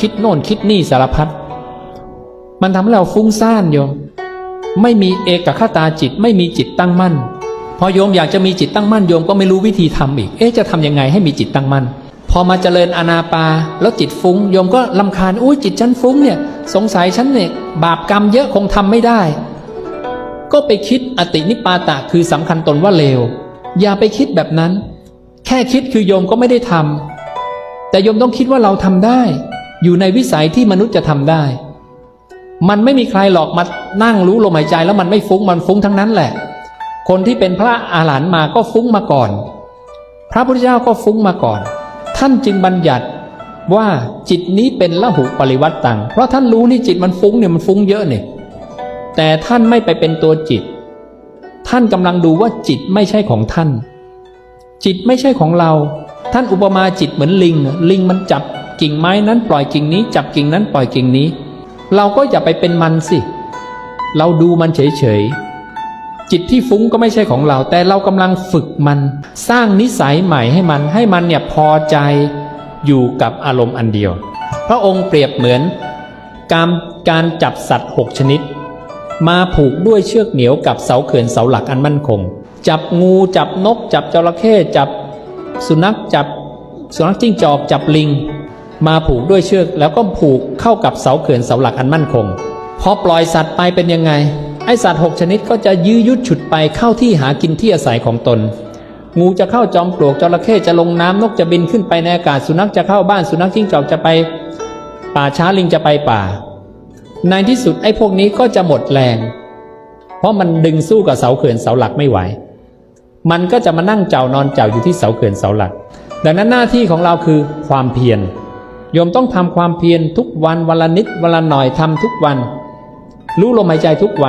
คิดโน่นคิดนี่สารพัดมันทำให้เราฟุ้งซ่านโยม ไม่มีเอกคตาจิตไม่มีจิตตั้งมั่น พอโยมอยากจะมีจิตตั้งมั่นโยมก็ไม่รู้วิธีทำอีก เอ๊ะจะทำยังไงให้มีจิตตั้งมั่น พอมาเจริญอนาปาแล้วจิตฟุ้งโยมก็ลำคาญอุ้ยจิตฉันฟุ้งเนี่ย สงสัยฉันเนี่ยบาปกรรมเยอะคงทำไม่ได้ ก็ไปคิดอตินิปาตะคือสำคัญตนว่าเลว อย่าไปคิดแบบนั้น แค่คิดคือโยมก็ไม่ได้ทำแต่โยมต้องคิดว่าเราทำได้ อยู่ในวิสัยที่มนุษย์จะทำได้ มันไม่มีใครหรอกมานั่งรู้ลมหายใจแล้วมันไม่ฟุ้งมันฟุ้งทั้งนั้นแหละ คนที่เป็นพระอาหารหันต์มาก็ฟุ้งมาก่อน พระพุทธเจ้าก็ฟุ้งมาก่อน ท่านจึงบัญญัติว่าจิตนี้เป็นละหุปริวัตตัง เพราะท่านรู้นี่จิตมันฟุ้งเนี่ยมันฟุ้งเยอะเนี่ยแต่ท่านไม่ไปเป็นตัวจิต ท่านกำลังดูว่าจิตไม่ใช่ของท่าน จิตไม่ใช่ของเรา ท่านอุปมาจิตเหมือนลิง ลิงมันจับ กิ่งไม้นั้นปล่อยกิ่งนี้จับกิ่งนั้นปล่อยกิ่งนี้ เราก็อย่าไปเป็นมันสิ เราดูมันเฉยๆจิตที่ฟุ้งก็ไม่ใช่ของเรา แต่เรากำลังฝึกมัน สร้างนิสัยใหม่ให้มัน ให้มันเนี่ยพอใจอยู่กับอารมณ์อันเดียว พระองค์เปรียบเหมือนการการจับสัตว์หกชนิด มาผูกด้วยเชือกเหนียวกับเสาเขื่อนเสาหลักอันมั่นคง จับงูจับนก จับจระเข้จับสุนัขจับสุนัขจิ้งจอกจับลิง มาผูกด้วยเชือกแล้วก็ผูกเข้ากับเสาเขื่อนเสาหลักอันมั่นคง พอปล่อยสัตว์ไปเป็นยังไง ไอสัตว์หกชนิดก็จะยื้อยุดฉุดไปเข้าที่หากินที่อาศัยของตน งูจะเข้าจอมปลวกจระเข้จะลงน้ำนกจะบินขึ้นไปในอากาศสุนัขจะเข้าบ้านสุนัขจิ้งจอกจะไป ป่าช้าลิงจะไปป่า ในที่สุดไอ้พวกนี้ก็จะหมดแรง เพราะมันดึงสู้กับเสาเขื่อนเสาหลักไม่ไหว มันก็จะมานั่งเจ้านอนเจ้าอยู่ที่เสาเขื่อนเสาหลัก ดังนั้นหน้าที่ของเราคือความเพียร โยมต้องทำความเพียรทุกวันวันละนิดวันละหน่อยทำทุกวัน รู้ลมหายใจทุกวัน